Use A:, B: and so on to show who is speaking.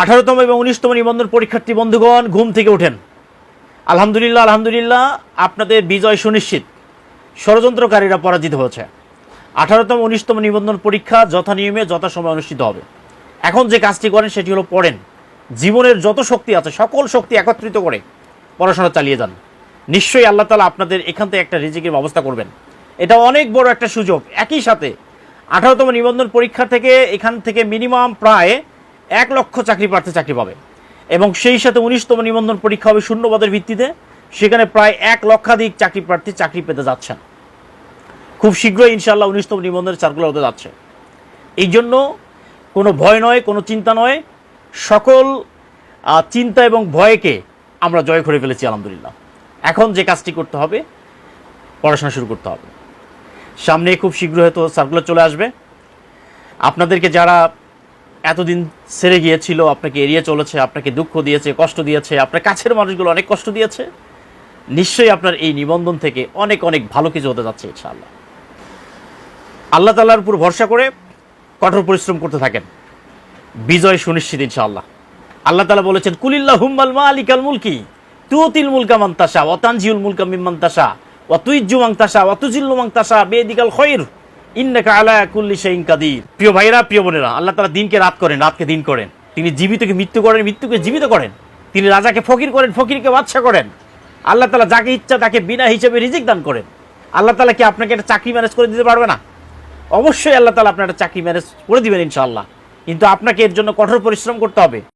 A: আঠারোতম এবং উনিশতম নিবন্ধন পরীক্ষার্থী বন্ধুগণ, ঘুম থেকে ওঠেন আলহামদুলিল্লাহ আলহামদুলিল্লাহ, আপনাদের বিজয় সুনিশ্চিত। ষড়যন্ত্রকারীরা পরাজিত হয়েছে। আঠারোতম, উনিশতম নিবন্ধন পরীক্ষা যথানিয়মে যথাসময়ে অনুষ্ঠিত হবে। এখন যে কাজটি করেন, সেটি হলো পড়েন। জীবনের যত শক্তি আছে, সকল শক্তি একত্রিত করে পড়াশোনা চালিয়ে যান। নিশ্চয়ই আল্লাহ তালা আপনাদের এখান থেকে একটা রিজিকের ব্যবস্থা করবেন। এটা অনেক বড় একটা সুযোগ। একই সাথে, আঠারোতম নিবন্ধন পরীক্ষা থেকে এখান থেকে মিনিমাম প্রায় এক লক্ষ চাকরি প্রার্থী চাকরি পাবে। এবং সেই সাথে উনিশতম নিবন্ধন পরীক্ষা হবে শূন্যপদের ভিত্তিতে। সেখানে প্রায় এক লক্ষাধিক চাকরি প্রার্থী চাকরি পেতে যাচ্ছেন। খুব শীঘ্রই ইনশাল্লাহ উনিশতম নিবন্ধনের সার্কুলার হতে যাচ্ছে। এই জন্য কোনো ভয় নয়, কোনো চিন্তা নয়। সকল চিন্তা এবং ভয়কে আমরা জয় করে ফেলেছি, আলহামদুলিল্লাহ। এখন যে কাজটি করতে হবে, পড়াশোনা শুরু করতে হবে। সামনে খুব শীঘ্র হয়তো সার্কুলার চলে আসবে। আপনাদেরকে যারা এতদিন সেরে গিয়েছিল, আপনাকে এড়িয়ে চলেছে, আপনাকে দুঃখ দিয়েছে, কষ্ট দিয়েছে, আপনার কাছের মানুষগুলো অনেক কষ্ট দিয়েছে। নিশ্চয়ই আপনার এই নিবন্ধন থেকে অনেক অনেক ভালো কিছু হতে যাচ্ছে ইনশাআল্লাহ। আল্লাহ তাল্লাহর উপর ভরসা করে কঠোর পরিশ্রম করতে থাকেন। বিজয় সুনিশ্চিত ইনশাআল্লাহ। আল্লাহ তালা বলেছেন কুলিল্লাহ হুম্মাল মালিকাল মুলকি, তুতিল মুলকা মান্তাসা ওয়াতানজিউল মুলকা মিম্মান্তাসা ওয়াতুইজ্জু মাংতাসা ওয়াতুজিল্লু মাংতাসা বেদিকাল খৈর ইন্নাকা আলা কুল্লি শাইইন কাদির। প্রিয় ভাইরা প্রিয় বোনেরা, আল্লাহ তাআলা দিনকে রাত করেন, রাতকে দিন করেন। তিনি জীবিতকে মৃত্যু করেন, মৃত্যুকে জীবিত করেন। তিনি রাজাকে ফকির করেন, ফকিরকে বাদশা করেন। আল্লাহ তাআলা যাকে ইচ্ছা তাকে বিনা হিসেবে রিজিক দান করেন। আল্লাহ তাআলা কি আপনাকে একটা চাকরি ম্যানেজ করে দিতে পারবে না? অবশ্যই আল্লাহ তাআলা আপনার একটা চাকরি ম্যানেজ করে দিবেন ইনশাআল্লাহ। কিন্তু আপনাকে এর জন্য কঠোর পরিশ্রম করতে হবে।